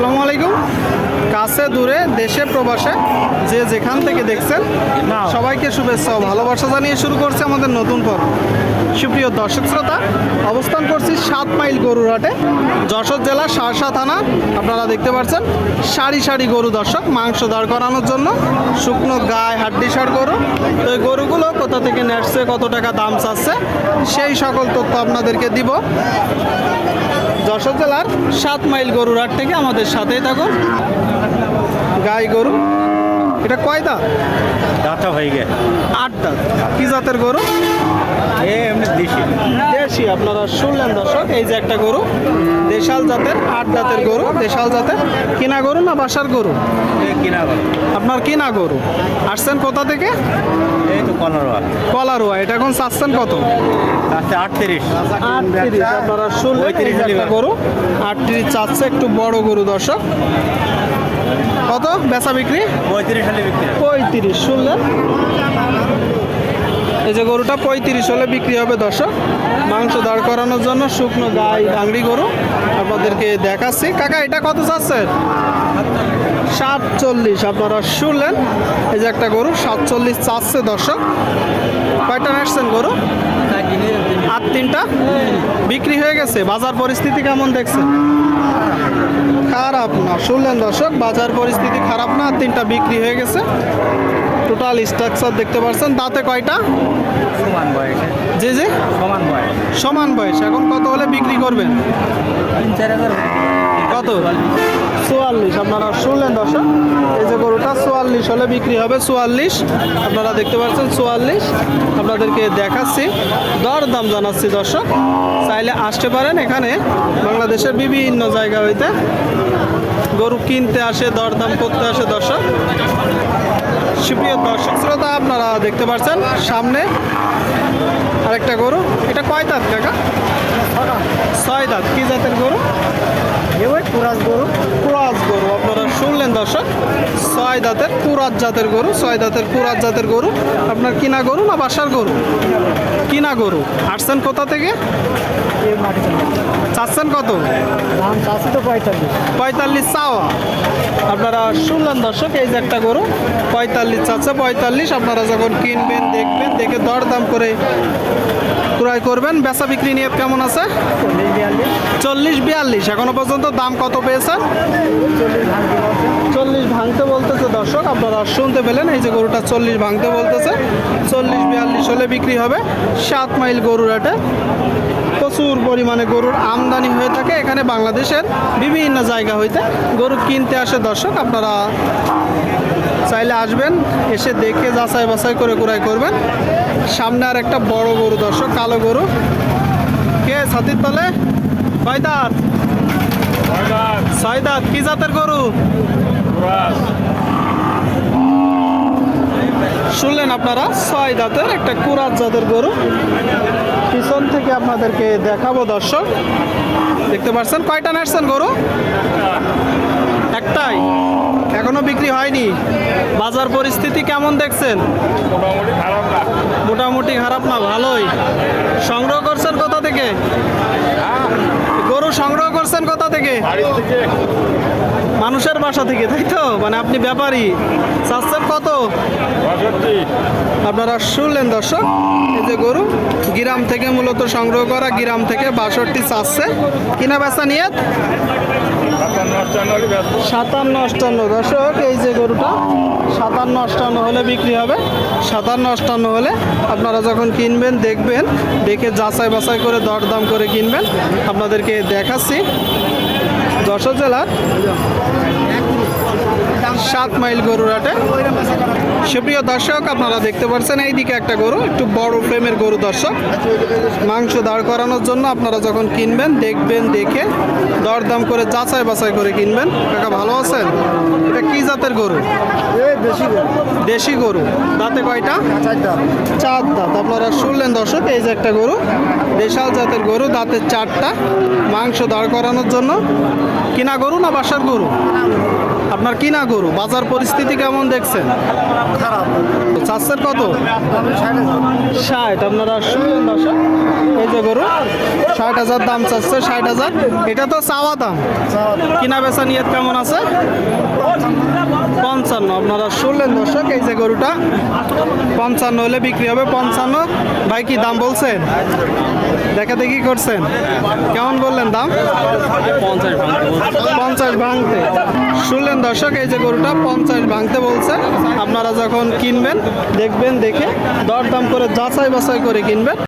আসসালামু আলাইকুম। কাছে দূরে দেশে প্রবাসে যে যেখান থেকে দেখছেন সবাইকে শুভেচ্ছা ও ভালোবাসা জানিয়ে শুরু করছে আমাদের নতুন পর্ব। সুপ্রিয় দর্শক শ্রোতা অবস্থান করছি সাত মাইল গরুর হাটে যশোর জেলা সারসা থানা। আপনারা দেখতে পাচ্ছেন সারি সারি গরু দর্শক মাংস দাঁড় করানোর জন্য শুকনো গায়ে হাড্ডি সার গরু। তো এই গরুগুলো কোথা থেকে নেটছে কত টাকা দাম চাচ্ছে সেই সকল তথ্য আপনাদেরকে দিব। যশোর জেলার সাত মাইল গরুর হাট থেকে আমাদের সাথেই থাকুন। গাই গরু। এটা কয় দাঁত? দাঁতা হয়ে গে আট দাঁত। কি জাতের গরু? এ এমনি দেশি। দেশি আপনারা শুনলেন দর্শক এই যে একটা গরু দেশাল জাতের আট জাতের গরু দেশাল জাতের কিনা গরু না বাসার গরু? কিনা আপনার কিনা গরু। আসছেন কোথা থেকে? এই তো পনেরো কলারোয়া এটা এখন চাচ্ছেন কত? আটত্রিশ। আটত্রিশ আপনারা শুনলেন একটা গরু আটত্রিশ চাচ্ছে একটু বড় গরু দর্শক। কত? বেচা বিক্রি? পঁয়ত্রিশ হলে বিক্রি পঁয়ত্রিশ শুনলেন? এই যে গরুটা পঁয়ত্রিশ হলে বিক্রি হবে দর্শক। মাংস দাঁড় করানোর জন্য শুকনো গাই ডাংরি গরু আপনাদেরকে দেখাচ্ছি। কাকা, এটা কত চাচ্ছেন? সাতচল্লিশ, আপনারা শুনলেন। এই যে একটা গরু, সাতচল্লিশ চাচ্ছে দর্শক। কয়টা আসছেন গরু? আর তিনটা? বিক্রি হয়ে গেছে। বাজার পরিস্থিতি কেমন দেখছেন? খারাপ না। শুনলেন দর্শক, বাজার পরিস্থিতি খারাপ না, তিনটা বিক্রি হয়ে গেছে। টোটাল স্ট্রাকচার দেখতে পাচ্ছেন দাঁতে কয়টা? সমান বয়সে। জি জি। সমান বয়স। সমান বয়স। এখন কত হলে বিক্রি করবেন? কত? চুয়াল্লিশ। আপনারা শুনলেন দর্শক এই যে গরুটা চুয়াল্লিশ হলে বিক্রি হবে চুয়াল্লিশ। আপনারা দেখতে পাচ্ছেন চুয়াল্লিশ। আপনাদেরকে দেখাচ্ছি দর দাম জানাচ্ছি দর্শক। চাইলে আসতে পারেন এখানে বাংলাদেশের বিভিন্ন জায়গা হইতে। গরু কিনতে আসে দরদাম করতে আসে দর্শক। সুপ্রিয় দর্শক শ্রোতা আপনারা দেখতে পাচ্ছেন সামনে আরেকটা গরু। এটা কয় দাঁত কাকা? ছয় দাঁত। কি জাতের গরু? পুরাস গরু। কুরাজ গরু। আপনারা শুনলেন দর্শক ছয় দাঁতের কুরাজ জাতের গরু ছয় দাঁতের কুরাজ জাতের গরু। আপনার কিনা গরু না বাসার গরু? কিনা গরু। আসছেন কোথা থেকে? চাচ্ছেন কত? পঁয়তাল্লিশ চাওয়া। শুনলেন দর্শক, এই যে একটা গরু, পঁয়তাল্লিশ চাচ্ছে পঁয়তাল্লিশ, আপনারা যখন কিনবেন, দেখবেন, দেখে দরদাম করে ক্রয় করবেন। বেচা বিক্রি নিয়ে কেমন আছে? চল্লিশ বিয়াল্লিশ, এখনও পর্যন্ত দাম কত পেয়েছেন? চল্লিশ ভাঙতে বলতেছে দর্শক, আপনারা শুনতে পেলেন, এই যে গরুটা চল্লিশ ভাঙতে বলতেছে, চল্লিশ হলে বিক্রি হবে সাত মাইল গরুর হাটে। প্রচুর পরিমাণে গরুর আমদানি হয়ে থাকে। এখানে বাংলাদেশের বিভিন্ন জায়গা হইতে গরু কিনতে আসে দর্শক। আপনারা চাইলে আসবেন, এসে দেখে যাচাই বাছাই করে কুড়াই করবেন। সামনে আর একটা বড় গরু দর্শক, কালো গরু। কে? ছাতির তলে? কয় দাঁত ছয় দাঁত কি জাতের গরু? শুনলেন আপনারা ছয় দাঁতের একটা কুরাত জাতের গরু। পিছন থেকে আপনাদেরকে দেখাবো দর্শক। দেখতে পাচ্ছেন কয়টা নাড়ছেন গরু? একটাই। এখনও বিক্রি হয়নি। বাজার পরিস্থিতি কেমন দেখছেন? মোটামুটি খারাপ না। ভালোই। সংগ্রহ করছেন কোথা থেকে? গরু সংগ্রহ করছেন কোথা থেকে? মানুষের বাসা থেকে তাই তো? মানে আপনি ব্যাপারী। চাচ্ছেন কত? আপনারা শুনলেন দর্শক? এই যে গরু গ্রাম থেকে মূলত সংগ্রহ করা গ্রাম থেকে বাষট্টি চাচ্ছে কিনা বেচা নিয়ে? সাতান্ন অষ্টান্ন দর্শক এই যে গরুটা সাতান্ন অষ্টান্ন হলে বিক্রি হবে। সাতান্ন অষ্টান্ন হলে আপনারা যখন কিনবেন, দেখবেন, দেখে যাচাই বাছাই করে দরদাম করে কিনবেন। আপনাদেরকে দেখাচ্ছি। যশোর জেলার সাত মাইল গরুর হাটে। সুপ্রিয় দর্শক, আপনারা দেখতে পাচ্ছেন এইদিকে একটা গরু, একটু বড় ফ্রেমের গরু দর্শক। মাংস দাঁড় করানোর জন্য আপনারা যখন কিনবেন, দেখবেন, দেখে দরদাম করে যাচাই বাছাই করে কিনবেন। কাকা, ভালো আছেন? এটা কি জাতের গরু? দেশি গরু? দাঁতে কয়টা? চার দাঁত। আপনারা শুনলেন দর্শক এই যে একটা গরু দেশাল জাতের গরু দাঁতে চারটা। মাংস দাঁড় করানোর জন্য। কিনা গরু না বাসার গরু। আপনার কিনা গরু? বাজার পরিস্থিতি কেমন দেখছেন? খারাপ। চাচ্ছেন কত? ষাট। আপনারা শুনলেন দর্শক এই যে গরু ষাট হাজার দাম চাচ্ছে ষাট হাজার। এটা তো চাওয়া দাম। কিনা বেচা নিয়ত কেমন আছে? পঞ্চান্ন। আপনারা শুনলেন দর্শক এই যে গরুটা পঞ্চান্ন হলে বিক্রি হবে পঞ্চান্ন। ভাই কি দাম বলছেন? দেখা দেখি করছেন। কেমন বললেন দাম? পঞ্চাশ ভাঙতে। শুনলেন দর্শক, এই যে গরুটা পঞ্চাশ ভাঙতে বলছে। আপনারা যখন কিনবেন, দেখবেন, দেখে দরদাম করে যাচাই বাছাই করে কিনবেন।